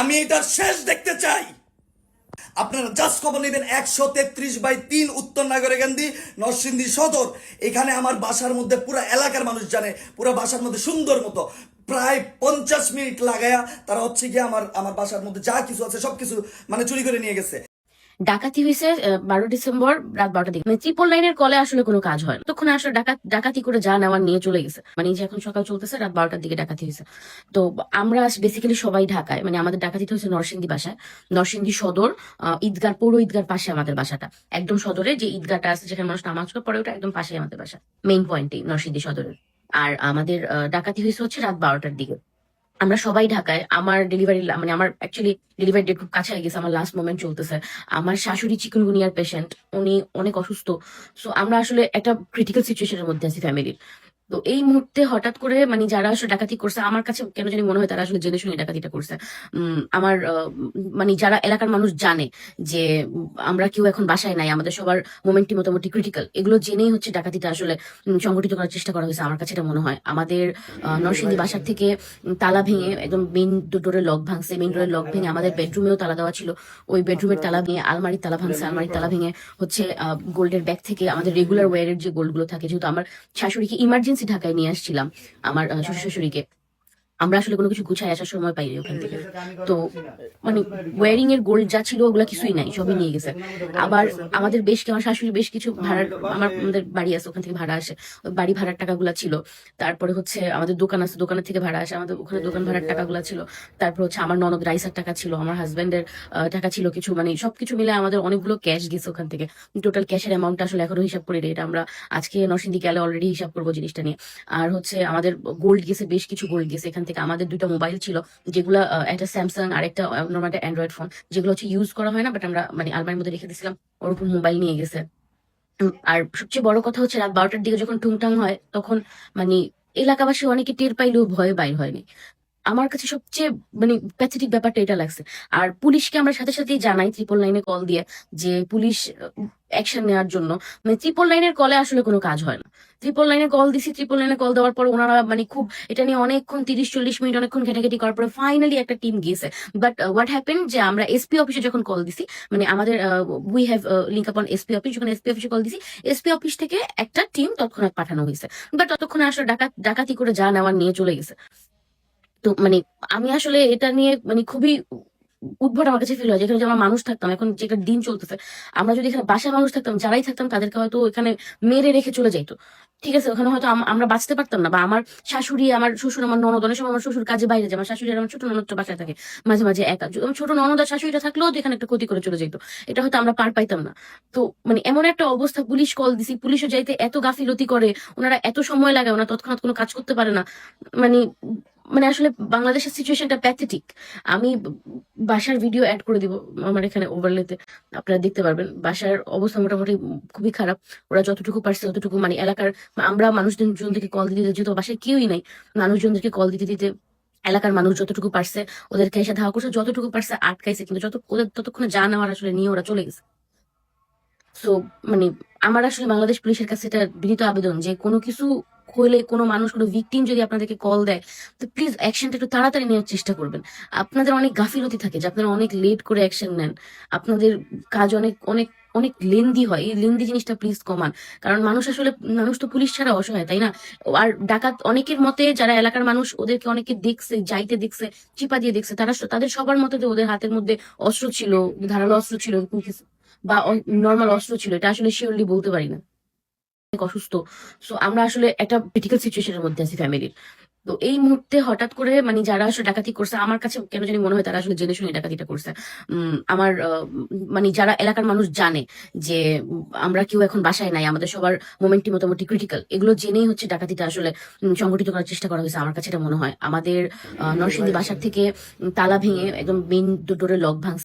আমি এটার শেষ দেখতে চাই। আপনারা জাস্ট খবর নেবেন একশো তেত্রিশ বাই তিন উত্তর নাগরিকান্দি নরসিংদী সদর। এখানে আমার বাসার মধ্যে পুরো এলাকার মানুষ জানে, পুরো বাসার মধ্যে সুন্দর মতো। প্রায় পঞ্চাশ মিনিট লাগায়া তারা হচ্ছে গিয়ে আমার আমার বাসার মধ্যে যা কিছু আছে সব কিছু মানে চুরি করে নিয়ে গেছে। ডাকাতি হয়েছে বারো ডিসেম্বর রাত বারোটা দিকে। মানে ট্রিপল লাইনের কলে আসলে কোনো কাজ হয় তখন আসলে ডাকাত ডাকাতি করে যা নেওয়ার নিয়ে চলে গেছে। মানে যে এখন সকাল চলতেছে, রাত বারোটার দিকে ডাকাতি হয়েছে। তো আমরা বেসিক্যালি সবাই ঢাকায় মানে আমাদের ডাকাতিটা হচ্ছে নরসিংদী বাসায়। নরসিংদী সদর ঈদগার পৌর ঈদগার পাশে আমাদের বাসাটা। একদম সদরে যে ঈদগাটা আছে, যেখানে মানুষ নামাজ করে পড়ে ওটা একদম পাশে আমাদের বাসা। মেইন পয়েন্টে নরসিংদী সদরের। আর আমাদের ডাকাতি হয়েছে হচ্ছে রাত বারোটার দিকে। আমরা সবাই ঢাকায়, আমার ডেলিভারি মানে আমার অ্যাকচুয়ালি ডেলিভারি ডেট খুব কাছে হয়ে গেছে, আমার লাস্ট মোমেন্ট চলতেছে। আমার শাশুড়ি চিকুনগুনিয়ার পেশেন্ট উনি অনেক অসুস্থ। সো আমরা আসলে একটা ক্রিটিক্যাল সিচুয়েশনের মধ্যে আছি ফ্যামিলির তো এই মুহূর্তে হঠাৎ করে মানে যারা আসলে ডাকাতি করছে, আমার কাছে কেন জানি মনে হয় তারা আসলে জেনে শুনে ডাকাতিটা করছে। আমার মানে যারা এলাকার মানুষ জানে যে আমরা কেউ এখন বাসায় নাই, আমাদের সবার মোমেন্টটি মোটামুটি ক্রিটিক্যাল এগুলো জেনেই হচ্ছে ডাকাতিটা আসলে সংগঠিত করার চেষ্টা করা হয়েছে আমার কাছে এটা মনে হয়। আমাদের নরসিংদী বাসার থেকে তালা ভেঙে একদম মেইন ডোরের লক ভাঙছে মেইন ডোরের লক ভেঙে আমাদের বেডরুমেও তালা দেওয়া ছিল। ওই বেডরুমের তালা ভেঙে, আলমারির তালা ভাঙছে, আলমারির তালা ভেঙে হচ্ছে গোল্ডের ব্যাগ থেকে আমাদের রেগুলার ওয়ারের যে গোল্ডগুলো থাকে, যেহেতু আমার শাশুড়িকে ইমার্জেন্সি ঢাকায় নিয়ে আসছিলাম আমার শ্বশুর শাশুড়িকে আমরা আসলে কোনো কিছু গুছায় আসার সময় পাইনি ওখান থেকে। তো মানে ওয়ারিং এর গোল্ড যা ছিল ওগুলা কিছুই নাই সবই নিয়ে গেছে। আবার আমাদের বেশ আমার শাশুড়ি বেশ কিছু ভাড়ার আমার আমাদের বাড়ি আছে ওখান থেকে ভাড়া আসে। বাড়ি ভাড়ার টাকাগুলা ছিল। তারপরে হচ্ছে আমাদের দোকান আছে দোকানের থেকে ভাড়া আসে। আমাদের ওখানে দোকান ভাড়ার টাকাগুলা ছিল। তারপর হচ্ছে আমার ননদ রাইসার টাকা ছিল আমার হাজবেন্ডের টাকা ছিল কিছু। মানে সবকিছু মিলে আমাদের অনেকগুলো ক্যাশ গেছে ওখান থেকে। টোটাল ক্যাশের অ্যামাউন্ট আসলে এখনও হিসাব করে এটা আমরা আজকে নরসিংদী গেলে অলরেডি হিসাব করব জিনিসটা নিয়ে। আর হচ্ছে আমাদের গোল্ড গেছে বেশ কিছু গোল্ড গেছে এখান থেকে। আমাদের দুইটা মোবাইল ছিল, যেগুলো একটা স্যামসাং আর একটা নর্মাল একটা অ্যান্ড্রয়েড ফোন যেগুলো হচ্ছে ইউজ করা হয় না বাট আমরা মানে আলমারির মধ্যে রেখে দিয়েছিলাম, ওর উপর মোবাইল নিয়ে গেছে। আর সবচেয়ে বড় কথা হচ্ছে রাত বারোটার দিকে যখন টুংটাং হয়, তখন মানে এলাকাবাসী অনেকে টের পাইলেও ভয়ে বাইর হয়নি। আমার কাছে সবচেয়ে মানে প্যাথেটিক ব্যাপারটা এটা লাগছে। আর পুলিশকে আমরা সাথে সাথেই জানাই ত্রিপল লাইনে কল দিয়ে, যে পুলিশ অ্যাকশন নেওয়ার জন্য। মানে ত্রিপল লাইনের কলে আসলে কোনো কাজ হয় না। ট্রিপল লাইনে কল দিছি ট্রিপল লাইনে কল দেওয়ার পর ওনারা মানে খুব এটা নিয়ে অনেকক্ষণ, তিরিশ, চল্লিশ মিনিট অনেকক্ষণ ঘেটাঘেটি করার পরে ফাইনালি একটা টিম গিয়েছে। বাট হোয়াট হ্যাপেন যে আমরা এসপি অফিসে যখন কল দিছি মানে আমাদের we have link upon SP office যখন এসপি অফিসে কল দিছি এসপি অফিস থেকে একটা টিম তৎক্ষণাৎ পাঠানো হয়েছে। বাট ততক্ষণে আসলে ডাকাত, ডাকাতি করে যা নেওয়ার নিয়ে চলে গেছে। তো মানে আমি আসলে এটা নিয়ে মানে খুবই উদ্ভট আমার কাছে ফিল হয়, যেখানে যে আমরা মানুষ থাকতাম, এখন যেটা দিন চলতেছে, আমরা যদি এখানে বাসায় মানুষ থাকতাম, যারাই থাকতাম, তাদেরকে হয়তো এখানে মেরে রেখে চলে যাইতো। ঠিক আছে, ওখানে হয়তো আমরা বাঁচতে পারতাম না, বা আমার শাশুড়ি, আমার শ্বশুর, আমার ননদ, অনেক সময় আমার শ্বশুর কাজে বাইরে যায়, আমার শাশুড়ি আমার ছোট ননদ তো বাসায় থাকে, মাঝে মাঝে একা। আমার ছোট ননদ আর শাশুড়িটা থাকলেও তো এখানে একটা ক্ষতি করে চলে যেত এটা হয়তো আমরা পার পাইতাম না। তো মানে এমন একটা অবস্থা, পুলিশ কল দিছি, পুলিশও যাইতে এত গাফিলতি করে, ওনারা এত সময় লাগে ওনারা তৎক্ষণাৎ কোনো কাজ করতে পারে না মানে মানে আসলে বাংলাদেশের সিচুয়েশনটা প্যাথেটিক আমি বাসার ভিডিও অ্যাড করে দিব আমার এখানে ওভারলেতে আপনারা দেখতে পারবেন, বাসার অবস্থা মোটামুটি খুবই খারাপ। ওরা যতটুকু পারছে ততটুকু মানে এলাকার, আমরা মানুষজনদেরকে কল দিতে যেহেতু বাসায় কেউই নাই, মানুষজনদেরকে কল দিতে দিতে এলাকার মানুষ যতটুকু পারছে, ওদেরকে এসে ধাওয়া করছে, যতটুকু পারছে আটকাইছে, কিন্তু যত, ওদের ততক্ষণে যা নেওয়ার আসলে নিয়ে ওরা চলে গেছে। সো মানে আমার আসলে বাংলাদেশ পুলিশের কাছে এটা বিনীত আবেদন যে কোনো কিছু হলে কোনো মানুষ, কোনো ভিকটিম যদি আপনাদেরকে কল দেয়, তো প্লিজ অ্যাকশনটা একটু তাড়াতাড়ি নেওয়ার চেষ্টা করবেন। আপনাদের অনেক গাফিলতি থাকে যে আপনারা অনেক লেট করে অ্যাকশন নেন। আপনাদের কাজ অনেক অনেক অনেক লেন্দি হয়। এই লেন্দি জিনিসটা প্লিজ কমান। কারণ মানুষ আসলে, মানুষ তো পুলিশ ছাড়া অসহায়, তাই না? আর ডাকাত অনেকের মতে যারা এলাকার মানুষ, ওদেরকে অনেকে দেখছে, যাইতে দেখছে, চিপা দিয়ে দেখছে, তারা তাদের সবার মতে যে ওদের হাতের মধ্যে অস্ত্র ছিল, ধারালো অস্ত্র ছিল বা নর্মাল অস্ত্র ছিল, এটা আসলে শিওরলি বলতে পারি না। অসুস্থ। সো আমরা আসলে একটা ক্রিটিক্যাল সিচুয়েশনের মধ্যে আছি ফ্যামিলির তো এই মুহূর্তে হঠাৎ করে মানে যারা আসলে ডাকাতি করছে, আমার কাছে কেন জানি মনে হয় তারা আসলে জেনে শুনে ডাকাতিটা করছে। আমার মানে যারা এলাকার মানুষ জানে যে আমরা কেউ এখন বাসায় নাই, আমাদের সবার মোমেন্টটি মোটামুটি ক্রিটিক্যাল এগুলো জেনেই হচ্ছে ডাকাতিটা আসলে সংগঠিত করার চেষ্টা করা হয়েছে, আমার কাছে এটা মনে হয়। আমাদের নরসিংদী বাসার থেকে তালা ভেঙে একদম মেইন ডোরের লক ভাঙছে।